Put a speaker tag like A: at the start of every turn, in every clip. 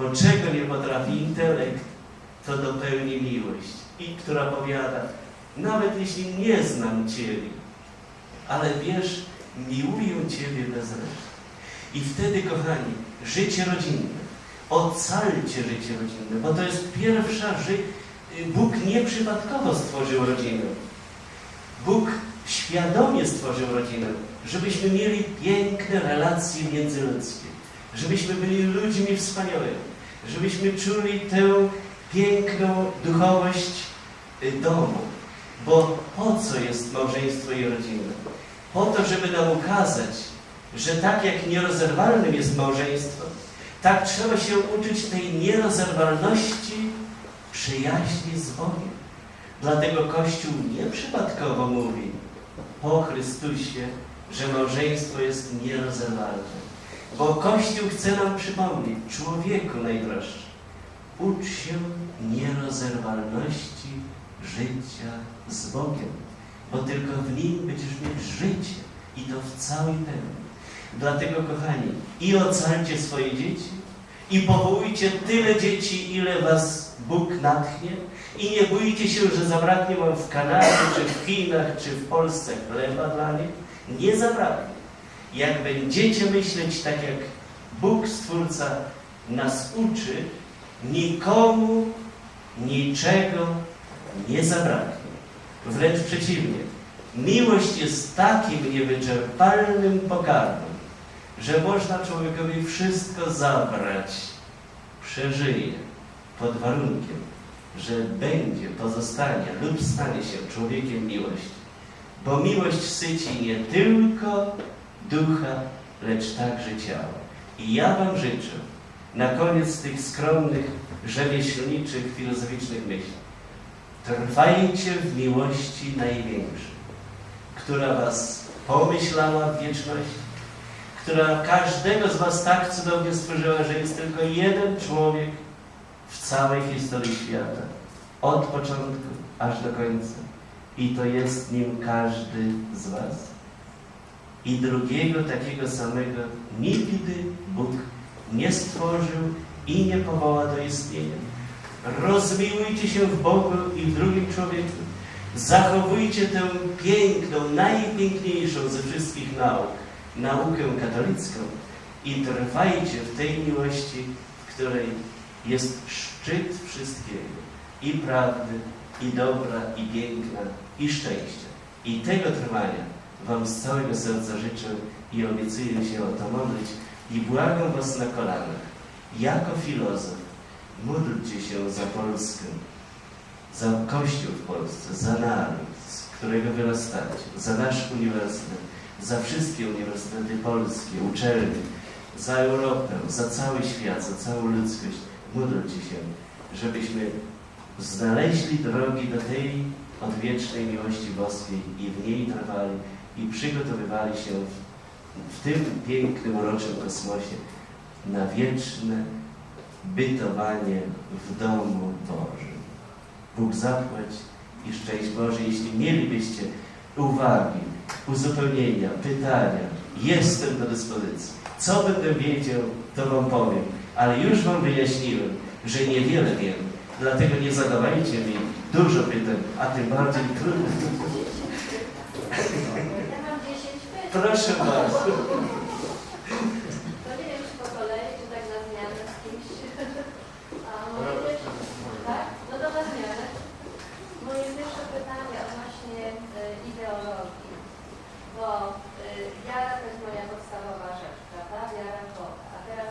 A: Bo czego nie potrafi intelekt, to dopełni miłość. I która powiada, nawet jeśli nie znam Ciebie, ale wiesz, miłuję Ciebie bez reszty. I wtedy, kochani, życie rodzinne, ocalcie życie rodzinne, bo to jest pierwsza ży... Bóg nieprzypadkowo stworzył rodzinę. Bóg świadomie stworzył rodzinę, żebyśmy mieli piękne relacje międzyludzkie, żebyśmy byli ludźmi wspaniałymi, żebyśmy czuli tę piękną duchowość y, domu. Bo po co jest małżeństwo i rodzina? Po to, żeby nam ukazać, że tak jak nierozerwalnym jest małżeństwo, tak trzeba się uczyć tej nierozerwalności przyjaźni z Bogiem. Dlatego Kościół nieprzypadkowo mówi po Chrystusie, że małżeństwo jest nierozerwalne. Bo Kościół chce nam przypomnieć, człowieku najdroższy, ucz się nierozerwalności życia z Bogiem, bo tylko w Nim będziesz mieć życie i to w całej pełni. Dlatego, kochani, i ocalcie swoje dzieci, i powołujcie tyle dzieci, ile was Bóg natchnie, i nie bójcie się, że zabraknie wam w Kanadzie, czy w Chinach, czy w Polsce chleba dla nich. Nie zabraknie. Jak będziecie myśleć tak, jak Bóg Stwórca nas uczy, nikomu niczego nie zabraknie. Wręcz przeciwnie. Miłość jest takim niewyczerpalnym pokarmem, że można człowiekowi wszystko zabrać, przeżyje pod warunkiem, że będzie, pozostanie lub stanie się człowiekiem miłości. Bo miłość syci nie tylko ducha, lecz także ciała. I ja Wam życzę na koniec tych skromnych, rzemieślniczych, filozoficznych myśli. Trwajcie w miłości największej, która Was pomyślała w wieczności, która każdego z Was tak cudownie stworzyła, że jest tylko jeden człowiek w całej historii świata. Od początku aż do końca. I to jest nim każdy z Was. I drugiego takiego samego nigdy Bóg nie stworzył i nie powoła do istnienia. Rozmiłujcie się w Bogu i w drugim człowieku. Zachowujcie tę piękną, najpiękniejszą ze wszystkich nauk, naukę katolicką i trwajcie w tej miłości, w której jest szczyt wszystkiego i prawdy, i dobra, i piękna, i szczęścia. I tego trwania Wam z całego serca życzę i obiecuję się o to modlić i błagam Was na kolanach, jako filozof, módlcie się za Polskę, za Kościół w Polsce, za naród, z którego wyrastacie, za nasz uniwersytet, za wszystkie uniwersytety polskie, uczelnie, za Europę, za cały świat, za całą ludzkość. Módlcie się, żebyśmy znaleźli drogi do tej odwiecznej miłości boskiej i w niej trwali i przygotowywali się w, w tym pięknym, uroczym kosmosie na wieczne bytowanie w domu Bożym. Bóg zapłać i szczęść Boże, jeśli mielibyście uwagi, uzupełnienia, pytania, jestem do dyspozycji. Co będę wiedział, to Wam powiem, ale już Wam wyjaśniłem, że niewiele wiem, dlatego nie zadawajcie mi dużo pytań, a tym bardziej trudnych.
B: Ja mam 10 pytań.
A: Proszę bardzo.
B: To nie wiem, czy po kolei, czy tak na zmianę z kimś. A moje pierwsze, tak? No to na zmianę. Moje pierwsze pytanie odnośnie y, ideologii. Bo y, wiara to jest moja podstawowa rzecz, prawda? Wiara w Boga. A teraz,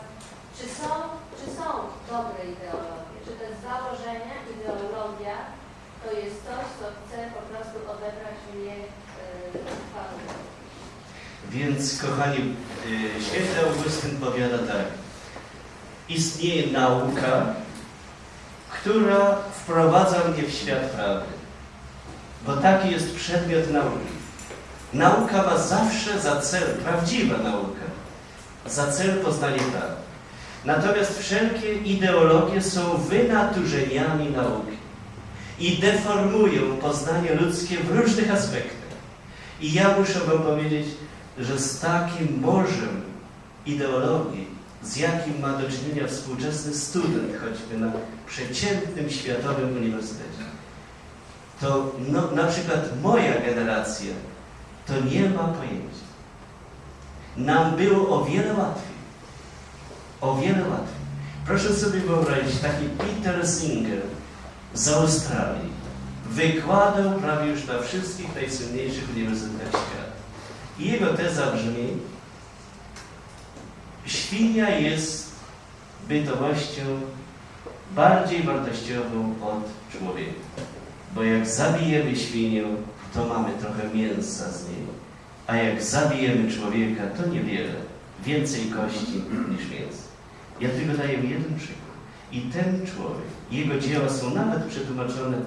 B: czy są, czy są dobre ideologie? Czy te założenia, ideologia to jest coś, co chce po prostu odebrać mnie y, Panu Bogu?
A: Więc, kochani, y, święty Augustyn powiada tak. Istnieje nauka, która wprowadza mnie w świat prawdy. Bo taki jest przedmiot nauki. Nauka ma zawsze za cel, prawdziwa nauka, za cel poznanie prawdy. Natomiast wszelkie ideologie są wynaturzeniami nauki i deformują poznanie ludzkie w różnych aspektach. I ja muszę Wam powiedzieć, że z takim morzem ideologii z jakim ma do czynienia współczesny student, choćby na przeciętnym światowym uniwersytecie, to no, na przykład moja generacja to nie ma pojęcia. Nam było o wiele łatwiej. O wiele łatwiej. Proszę sobie wyobrazić, taki Peter Singer z Australii wykładał prawie już na wszystkich najsłynniejszych uniwersytetach świata. I jego teza brzmi, świnia jest bytowością bardziej wartościową od człowieka. Bo jak zabijemy świnię, to mamy trochę mięsa z niej. A jak zabijemy człowieka, to niewiele. Więcej kości niż mięsa. Ja tylko daję jeden przykład. I ten człowiek, jego dzieła są nawet przetłumaczone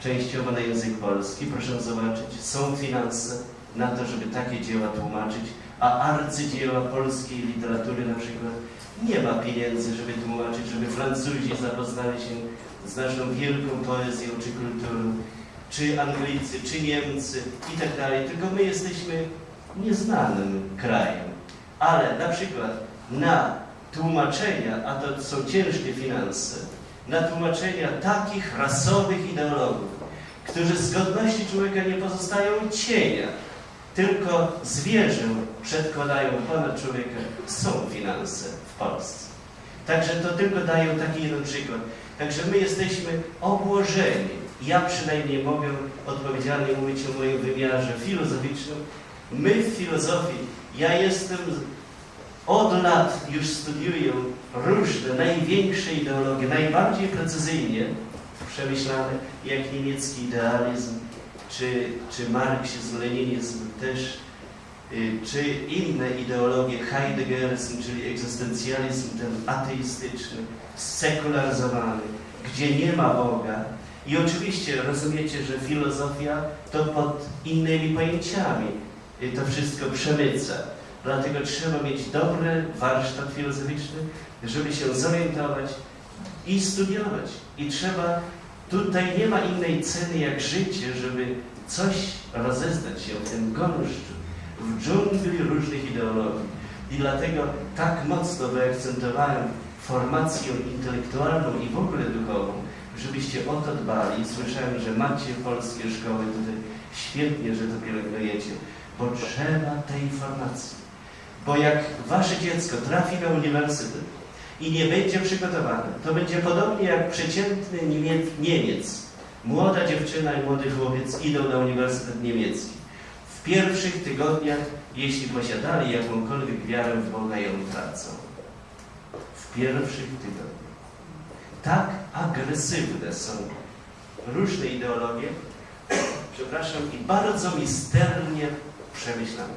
A: częściowo na język polski. Proszę zobaczyć, są finanse na to, żeby takie dzieła tłumaczyć, a arcydzieła polskiej literatury na przykład nie ma pieniędzy, żeby tłumaczyć, żeby Francuzi zapoznali się z naszą wielką poezją czy kulturą, czy Anglicy, czy Niemcy i tak dalej. Tylko my jesteśmy nieznanym krajem. Ale na przykład na tłumaczenia, a to są ciężkie finanse, na tłumaczenia takich rasowych ideologów, którzy z godności człowieka nie pozostają cienia, tylko zwierzę przedkładają ponad człowieka, są finanse w Polsce. Także to tylko daję taki jeden przykład. Także my jesteśmy obłożeni. Ja przynajmniej mogę odpowiedzialnie mówić o moim wymiarze filozoficznym. My w filozofii, ja jestem od lat już studiuję różne, największe ideologie, najbardziej precyzyjnie przemyślane, jak niemiecki idealizm, czy, czy marksizm, leninizm też, y, czy inne ideologie, heideggeryzm, czyli egzystencjalizm ten ateistyczny, sekularyzowany, gdzie nie ma Boga. I oczywiście rozumiecie, że filozofia to pod innymi pojęciami y, to wszystko przemyca. Dlatego trzeba mieć dobry warsztat filozoficzny, żeby się zorientować i studiować. I trzeba, tutaj nie ma innej ceny jak życie, żeby coś rozeznać się w tym gąszczu, w dżungli różnych ideologii. I dlatego tak mocno wyakcentowałem formację intelektualną i w ogóle duchową, żebyście o to dbali. Słyszałem, że macie polskie szkoły tutaj. Świetnie, że to pielęgnujecie, bo trzeba tej formacji. Bo jak wasze dziecko trafi na uniwersytet i nie będzie przygotowane, to będzie podobnie jak przeciętny Niemiec, Niemiec. Młoda dziewczyna i młody chłopiec idą na uniwersytet niemiecki. W pierwszych tygodniach, jeśli posiadali jakąkolwiek wiarę w Boga, ją tracą. W pierwszych tygodniach. Tak agresywne są różne ideologie, przepraszam, i bardzo misternie przemyślane.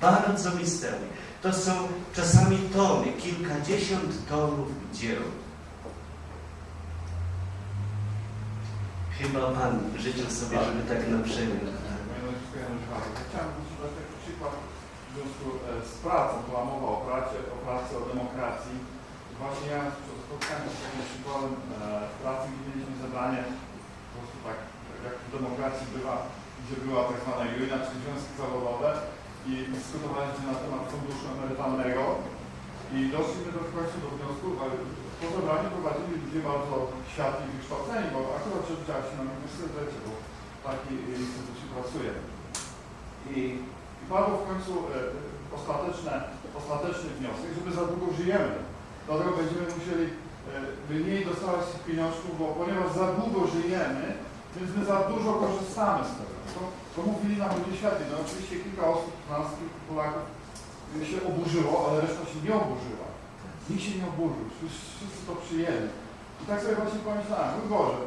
A: Bardzo misternie. To są czasami tony, kilkadziesiąt tomów dzieł. Chyba Pan życzył sobie, żeby tak na przemian.
C: Chciałem taki przykład w związku z pracą, była mowa o pracy, o pracy, o demokracji. Właśnie ja spotkałem się z takim przykładem pracy, gdzie mieliśmy zadanie, po prostu tak, jak w demokracji bywa, gdzie była tak zwana juina, czyli związki zawodowe i dyskutowaliśmy na temat funduszu emerytalnego i doszliśmy do w końcu do wniosku, ale po zebraniu prowadzili ludzie bardzo światli wykształceni, bo akurat przewidziałem się na uniwersytecie, bo w takiej instytucji pracuję. I, i padło w końcu e, ostateczne, ostateczny wniosek, że my za długo żyjemy. Dlatego będziemy musieli e, mniej dostawać tych pieniążków, bo ponieważ za długo żyjemy, więc my za dużo korzystamy z tego. Mówili nam ludzie światli. No oczywiście kilka osób kilku Polaków się oburzyło, ale reszta się nie oburzyła. Nikt się nie oburzył, wszyscy, to przyjęli. I tak sobie właśnie pomyślałem, mój Boże,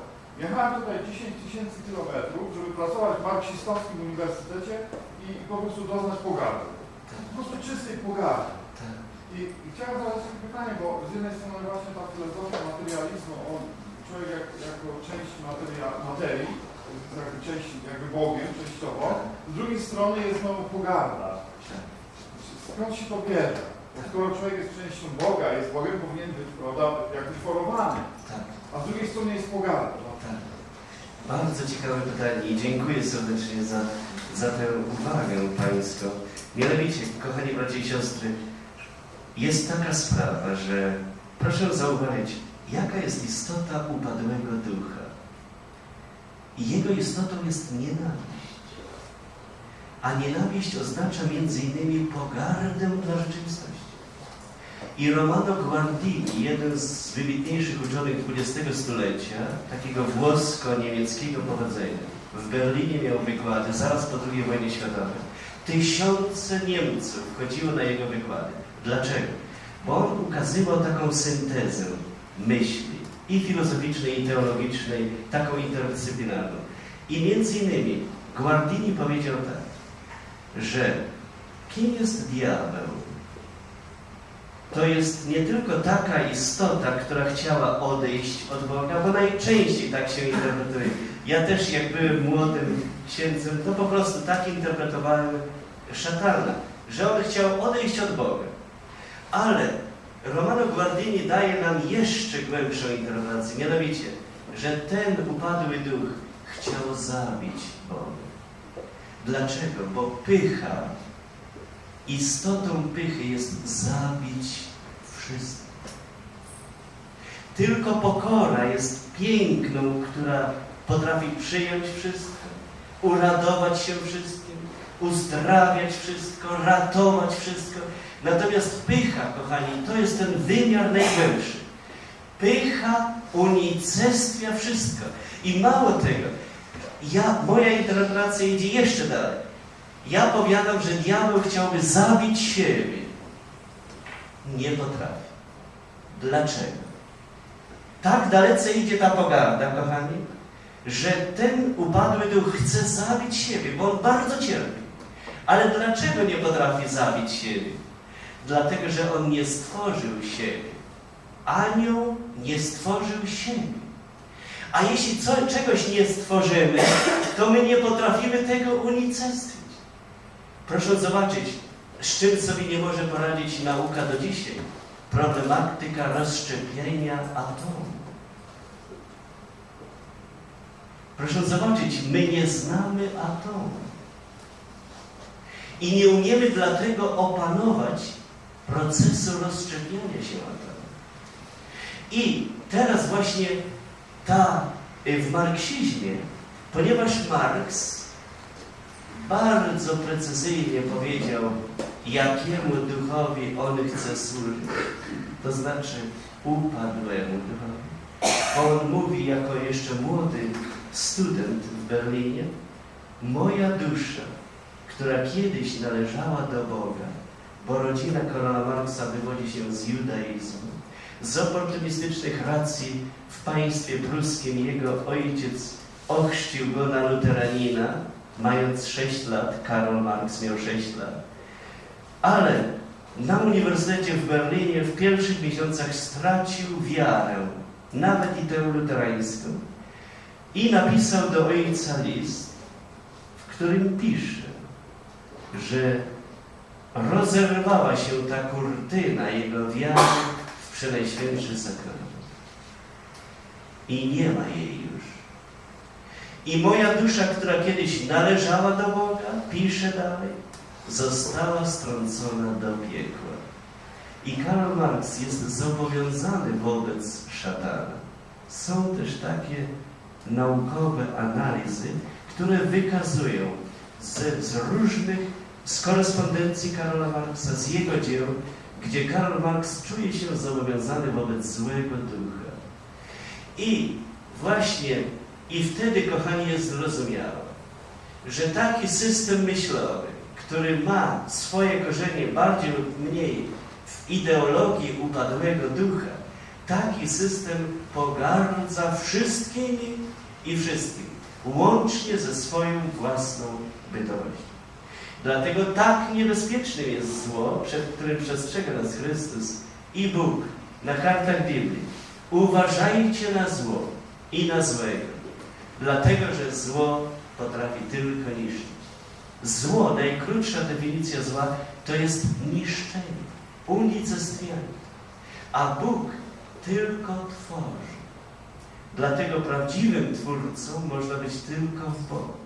C: jechałem tutaj 10 tysięcy kilometrów, żeby pracować w marksistowskim uniwersytecie i, po prostu doznać pogardy. Po prostu czystej pogardy. I, I chciałem zadać takie pytanie, bo z jednej strony właśnie ta filozofia materializmu, on człowiek jak, jako część materia, materii, część, jakby Bogiem częściowo, z drugiej strony jest znowu pogarda. Skąd się to bierze? Skoro człowiek jest częścią Boga, jest Bogiem, powinien być, prawda, jakby forowany, a z drugiej strony jest pogarda.
A: Bardzo ciekawe pytanie i dziękuję serdecznie za, za tę uwagę Pańską. Mianowicie, kochani bracia i siostry, jest taka sprawa, że proszę zauważyć, jaka jest istota upadłego ducha. I jego istotą jest nienawiść. A nienawiść oznacza między innymi pogardę dla rzeczywistości. I Romano Guardini, jeden z wybitniejszych uczonych XX stulecia, takiego włosko-niemieckiego pochodzenia, w Berlinie miał wykłady zaraz po II wojnie światowej. Tysiące Niemców chodziło na jego wykłady. Dlaczego? Bo on ukazywał taką syntezę myśli i filozoficznej, i teologicznej, taką interdyscyplinarną. I między innymi Guardini powiedział tak, że kim jest diabeł? To jest nie tylko taka istota, która chciała odejść od Boga, bo najczęściej tak się interpretuje. Ja też, jak byłem młodym księdzem, to po prostu tak interpretowałem szatana, że on chciał odejść od Boga. Ale Romano Guardini daje nam jeszcze głębszą interpretację, mianowicie, że ten upadły duch chciał zabić Boga. Dlaczego? Bo pycha, istotą pychy jest zabić wszystko. Tylko pokora jest piękną, która potrafi przyjąć wszystko, uradować się wszystkim, uzdrawiać wszystko, ratować wszystko. Natomiast pycha, kochani, to jest ten wymiar najgłębszy. Pycha unicestwia wszystko. I mało tego, ja, moja interpretacja idzie jeszcze dalej. Ja powiadam, że diabeł chciałby zabić siebie. Nie potrafi. Dlaczego? Tak dalece idzie ta pogarda, kochani, że ten upadły duch chce zabić siebie, bo on bardzo cierpi. Ale dlaczego nie potrafi zabić siebie? Dlatego, że on nie stworzył siebie. Anioł nie stworzył siebie. A jeśli co, czegoś nie stworzymy, to my nie potrafimy tego unicestwić. Proszę zobaczyć, z czym sobie nie może poradzić nauka do dzisiaj. Problematyka rozszczepienia atomu. Proszę zobaczyć, my nie znamy atomu. I nie umiemy dlatego opanować procesu rozszczepiania się atomu. I teraz właśnie ta y, w marksizmie, ponieważ Marks bardzo precyzyjnie powiedział, jakiemu duchowi on chce służyć, to znaczy upadłemu duchowi. On mówi jako jeszcze młody student w Berlinie, moja dusza, która kiedyś należała do Boga, bo rodzina Karola Marksa wywodzi się z judaizmu, z oportunistycznych racji w państwie pruskim jego ojciec ochrzcił go na luteranina, mając 6 lat, Karol Marx miał 6 lat. Ale na Uniwersytecie w Berlinie w pierwszych miesiącach stracił wiarę, nawet i tę luterańską. I napisał do ojca list, w którym pisze, że rozerwała się ta kurtyna jego wiary w Przenajświętszy Sakrament. I nie ma jej już. I moja dusza, która kiedyś należała do Boga, pisze dalej, została strącona do piekła. I Karl Marx jest zobowiązany wobec szatana. Są też takie naukowe analizy, które wykazują z, z różnych, z korespondencji Karola Marksa, z jego dzieł, gdzie Karol Marx czuje się zobowiązany wobec złego ducha. I właśnie i wtedy, kochani, jest zrozumiałe, że taki system myślowy, który ma swoje korzenie bardziej lub mniej w ideologii upadłego ducha, taki system pogardza wszystkimi i wszystkim, łącznie ze swoją własną bytowością. Dlatego tak niebezpiecznym jest zło, przed którym przestrzega nas Chrystus i Bóg na kartach Biblii. Uważajcie na zło i na złego, dlatego że zło potrafi tylko niszczyć. Zło, najkrótsza definicja zła, to jest niszczenie, unicestwianie. A Bóg tylko tworzy. Dlatego prawdziwym twórcą można być tylko w Bogu.